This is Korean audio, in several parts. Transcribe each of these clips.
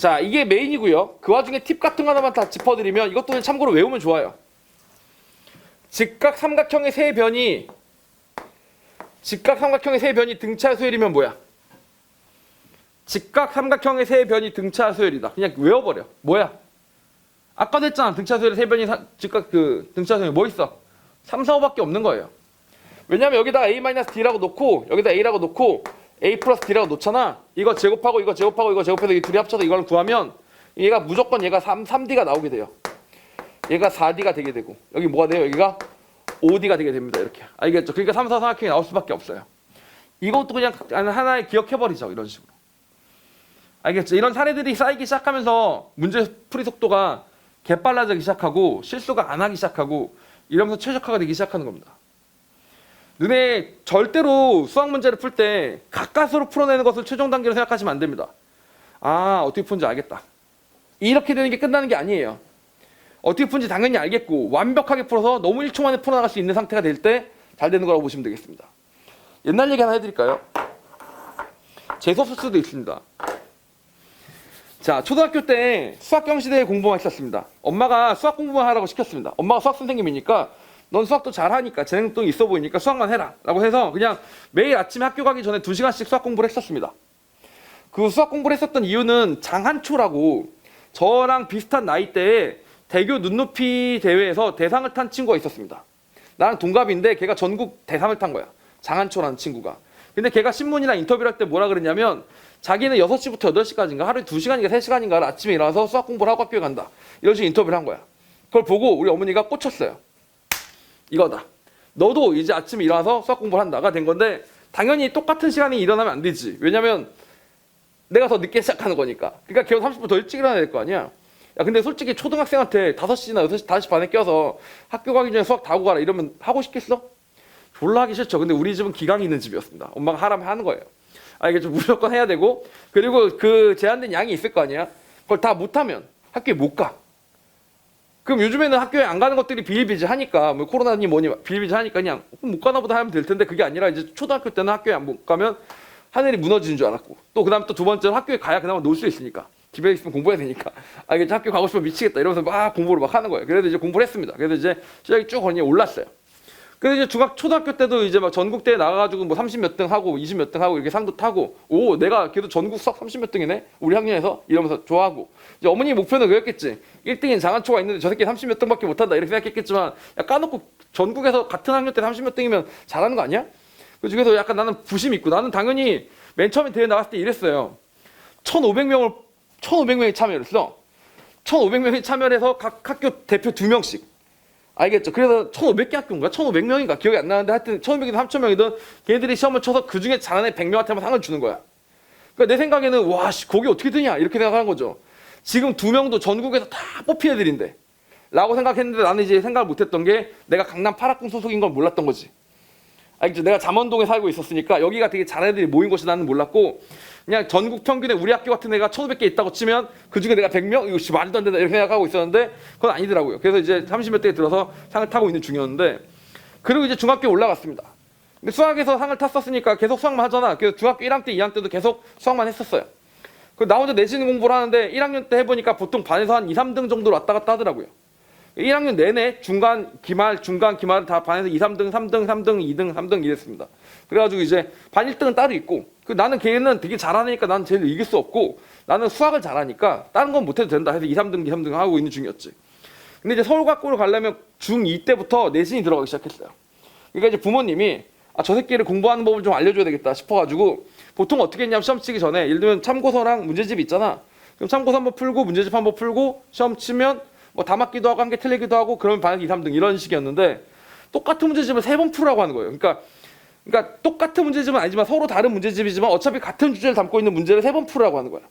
자, 이게 메인이고요. 그 와중에 팁 같은 거 하나만 다 짚어드리면 이것도 참고로 외우면 좋아요. 직각 삼각형의 세 변이 직각 삼각형의 세 변이 등차 수열이면 뭐야? 직각 삼각형의 세 변이 등차 수열이다. 그냥 외워버려. 뭐야? 아까도 했잖아. 등차 수열의 세 변이 사- 직각 그 등차 수열이 뭐 있어? 3, 4, 5밖에 없는 거예요. 왜냐면 여기다가 a-d라고 놓고 여기다 a라고 놓고 a 플러스 d라고 놓잖아. 이거 제곱하고 이거 제곱하고 이거 제곱해서 이 둘이 합쳐서 이걸 구하면 얘가 무조건 얘가 3, 3d가 나오게 돼요. 얘가 4d가 되게 되고 여기 뭐가 돼요? 여기가 5d가 되게 됩니다. 이렇게 알겠죠? 그러니까 3, 4, 4학형이 나올 수밖에 없어요. 이것도 그냥 하나에 기억해버리죠. 이런 식으로. 알겠죠? 이런 사례들이 쌓이기 시작하면서 문제 풀이 속도가 개빨라지기 시작하고 실수가 안 하기 시작하고 이러면서 최적화가 되기 시작하는 겁니다. 눈에 절대로 수학 문제를 풀 때 가까스로 풀어내는 것을 최종 단계로 생각하시면 안 됩니다. 아 어떻게 푸는지 알겠다. 이렇게 되는 게 끝나는 게 아니에요. 어떻게 푸는지 당연히 알겠고 완벽하게 풀어서 너무 1초 만에 풀어나갈 수 있는 상태가 될 때 잘 되는 거라고 보시면 되겠습니다. 옛날 얘기 하나 해드릴까요? 재수없을 수도 있습니다. 자, 초등학교 때 수학 경시대회 공부만 했었습니다. 엄마가 수학 공부만 하라고 시켰습니다. 엄마가 수학 선생님이니까 넌 수학도 잘하니까 재능도 있어 보이니까 수학만 해라 라고 해서 그냥 매일 아침에 학교 가기 전에 두시간씩 수학 공부를 했었습니다. 그 수학 공부를 했었던 이유는 장한초라고 저랑 비슷한 나이대에 대교 눈높이 대회에서 대상을 탄 친구가 있었습니다. 나랑 동갑인데 걔가 전국 대상을 탄 거야. 장한초라는 친구가. 근데 걔가 신문이나 인터뷰를 할 때 뭐라 그랬냐면 자기는 6시부터 8시까지인가 하루에 2시간인가 3시간인가 아침에 일어나서 수학 공부를 하고 학교에 간다. 이런 식으로 인터뷰를 한 거야. 그걸 보고 우리 어머니가 꽂혔어요. 이거다. 너도 이제 아침에 일어나서 수학 공부를 한다가 된 건데 당연히 똑같은 시간에 일어나면 안 되지. 왜냐면 내가 더 늦게 시작하는 거니까. 그러니까 걔가 30분 더 일찍 일어나야 될 거 아니야. 야, 근데 솔직히 초등학생한테 5시나 6시, 5시 반에 껴서 학교 가기 전에 수학 다 하고 가라 이러면 하고 싶겠어? 졸라 하기 싫죠. 근데 우리 집은 기강이 있는 집이었습니다. 엄마가 하라면 하는 거예요. 아, 이게 좀 무조건 해야 되고, 그리고 그 제한된 양이 있을 거 아니야? 그걸 다 못하면 학교에 못 가. 그럼 요즘에는 학교에 안 가는 것들이 비일비재하니까, 뭐 코로나니 뭐니 비일비재하니까 그냥 그럼 못 가나 보다 하면 될 텐데 그게 아니라 이제 초등학교 때는 학교에 안 못 가면 하늘이 무너지는 줄 알았고, 또 그 다음 또 두 번째는 학교에 가야 그나마 놀 수 있으니까. 집에 있으면 공부해야 되니까. 아, 이게 학교 가고 싶으면 미치겠다. 이러면서 막 공부를 막 하는 거예요. 그래도 이제 공부를 했습니다. 그래서 이제 시작이 쭉 언니 올랐어요. 그래서 이제 중학 초등학교 때도 이제 막 전국대회 나가가지고 뭐 30 몇 등 하고 20 몇 등 하고 이렇게 상도 타고 오 내가 그래도 전국 수학 30 몇 등이네? 우리 학년에서? 이러면서 좋아하고. 이제 어머니 목표는 그랬겠지. 1등인 장한초가 있는데 저 새끼 30 몇 등밖에 못한다. 이렇게 생각했겠지만 야 까놓고 전국에서 같은 학년 때 30 몇 등이면 잘하는 거 아니야? 그 중에서 약간 나는 부심이 있고 나는 당연히 맨 처음에 대회 나갔을 때 이랬어요. 1,500명을 1,500명이 참여를 했어. 1,500명이 참여를 해서 각 학교 대표 2명씩 알겠죠? 그래서 1,500개 학교인가? 1,500명인가? 기억이 안 나는데 하여튼 1,500이든 3,000명이든 걔네들이 시험을 쳐서 그 중에 잘하는 애 100명한테만 상을 주는 거야. 그러니까 내 생각에는 와, 씨, 거기 어떻게 되냐? 이렇게 생각하는 거죠. 지금 두 명도 전국에서 다 뽑힌 애들인데. 라고 생각했는데 나는 이제 생각을 못 했던 게 내가 강남 8학군 소속인 걸 몰랐던 거지. 알겠죠? 내가 잠원동에 살고 있었으니까 여기가 되게 잘하는 애들이 모인 곳이 나는 몰랐고 그냥 전국 평균에 우리 학교 같은 애가 1,500개 있다고 치면 그 중에 내가 100명? 이거 씨, 말도 안 된다 이렇게 생각하고 있었는데 그건 아니더라고요. 그래서 이제 30몇 대에 들어서 상을 타고 있는 중이었는데 그리고 이제 중학교에 올라갔습니다. 근데 수학에서 상을 탔었으니까 계속 수학만 하잖아. 그래서 중학교 1학년 때, 2학년 때도 계속 수학만 했었어요. 그나 혼자 내신 공부를 하는데 1학년 때 해보니까 보통 반에서 한 2, 3등 정도로 왔다 갔다 하더라고요. 1학년 내내 중간, 기말, 중간, 기말 다 반에서 2, 3등, 3등, 3등, 2등, 3등 이랬습니다. 그래가지고 이제 반 1등은 따로 있고 그 나는 걔는 되게 잘하니까 나는 쟤를 이길 수 없고 나는 수학을 잘하니까 다른 건 못해도 된다 해서 2, 3등, 2, 3등 하고 있는 중이었지. 근데 이제 서울과학고를 가려면 중2 때부터 내신이 들어가기 시작했어요. 그러니까 이제 부모님이 아, 저 새끼를 공부하는 법을 좀 알려줘야 되겠다 싶어가지고 보통 어떻게 했냐면 시험 치기 전에 예를 들면 참고서랑 문제집 있잖아. 그럼 참고서 한번 풀고 문제집 한번 풀고 시험 치면 뭐 다 맞기도 하고 한 개 틀리기도 하고 그러면 반에서 2, 3등 이런 식이었는데 똑같은 문제집을 세 번 풀라고 하는 거예요. 그러니까 그러니까 똑같은 문제집은 아니지만 서로 다른 문제집이지만 어차피 같은 주제를 담고 있는 문제를 세 번 풀라고 하는 거야.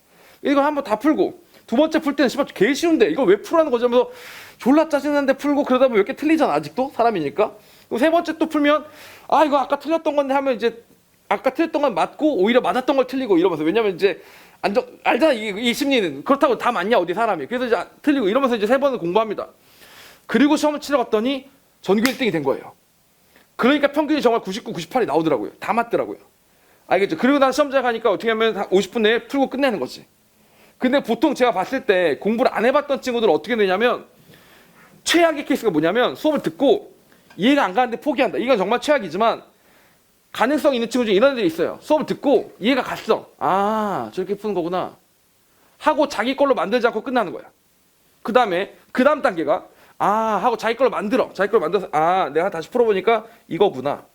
이걸 한번 다 풀고 두 번째 풀 때는 씨발 개 쉬운데 이걸 왜 풀라는 거지 하면서 졸라 짜증나는데 풀고 그러다 보면 몇 개 틀리잖아 아직도 사람이니까. 세 번째 또 풀면 아 이거 아까 틀렸던 건데 하면 이제 아까 틀렸던 건 맞고 오히려 맞았던 걸 틀리고 이러면서 왜냐면 이제 안정 알잖아 이, 이 심리는 그렇다고 다 맞냐 어디 사람이 그래서 이제 틀리고 이러면서 이제 세 번을 공부합니다. 그리고 시험을 치러 갔더니 전교 1등이 된 거예요. 그러니까 평균이 정말 99, 98이 나오더라고요. 다 맞더라고요. 알겠죠? 그리고 난 시험장 가니까 어떻게 하면 한 50분 내에 풀고 끝내는 거지. 근데 보통 제가 봤을 때 공부를 안 해봤던 친구들은 어떻게 되냐면 최악의 케이스가 뭐냐면 수업을 듣고 이해가 안 가는데 포기한다. 이건 정말 최악이지만 가능성 있는 친구 중에 이런 애들이 있어요. 수업을 듣고 이해가 갔어. 아 저렇게 푸는 거구나. 하고 자기 걸로 만들지 않고 끝나는 거야. 그 다음에 그 다음 단계가 아 하고 자기 걸로 만들어. 자기 걸로 만들어서 아 내가 다시 풀어보니까 이거구나.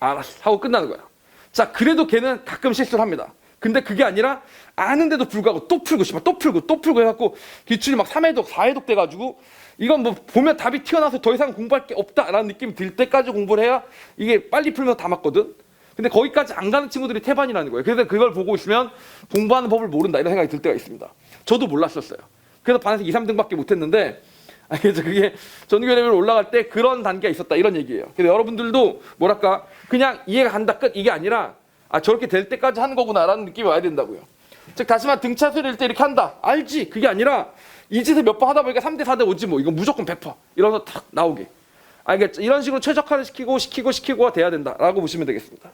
알았어 하고 끝나는 거야. 자 그래도 걔는 가끔 실수를 합니다. 근데 그게 아니라 아는데도 불구하고 또 풀고 싶어 또 풀고 또 풀고 해갖고 기출이 막 3회독 4회독 돼가지고 이건 뭐 보면 답이 튀어나와서 더 이상 공부할 게 없다라는 느낌이 들 때까지 공부를 해야 이게 빨리 풀면서 다 맞거든. 근데 거기까지 안 가는 친구들이 태반이라는 거예요. 그래서 그걸 보고 있으면 공부하는 법을 모른다 이런 생각이 들 때가 있습니다. 저도 몰랐었어요. 그래서 반에서 2, 3등밖에 못했는데 아니 그래서 그게 전교 레벨 올라갈 때 그런 단계가 있었다 이런 얘기예요. 그래서 여러분들도 뭐랄까 그냥 이해가 간다 끝 이게 아니라 아 저렇게 될 때까지 하는 거구나라는 느낌이 와야 된다고요. 즉 다시 말해 등차 수를 때 이렇게 한다 알지 그게 아니라 이 짓을 몇 번 하다 보니까 3대 4대 5지 뭐 이건 무조건 100% 이러면서 탁 나오게 알겠죠? 이런 식으로 최적화를 시키고 시키고 시키고가 돼야 된다라고 보시면 되겠습니다.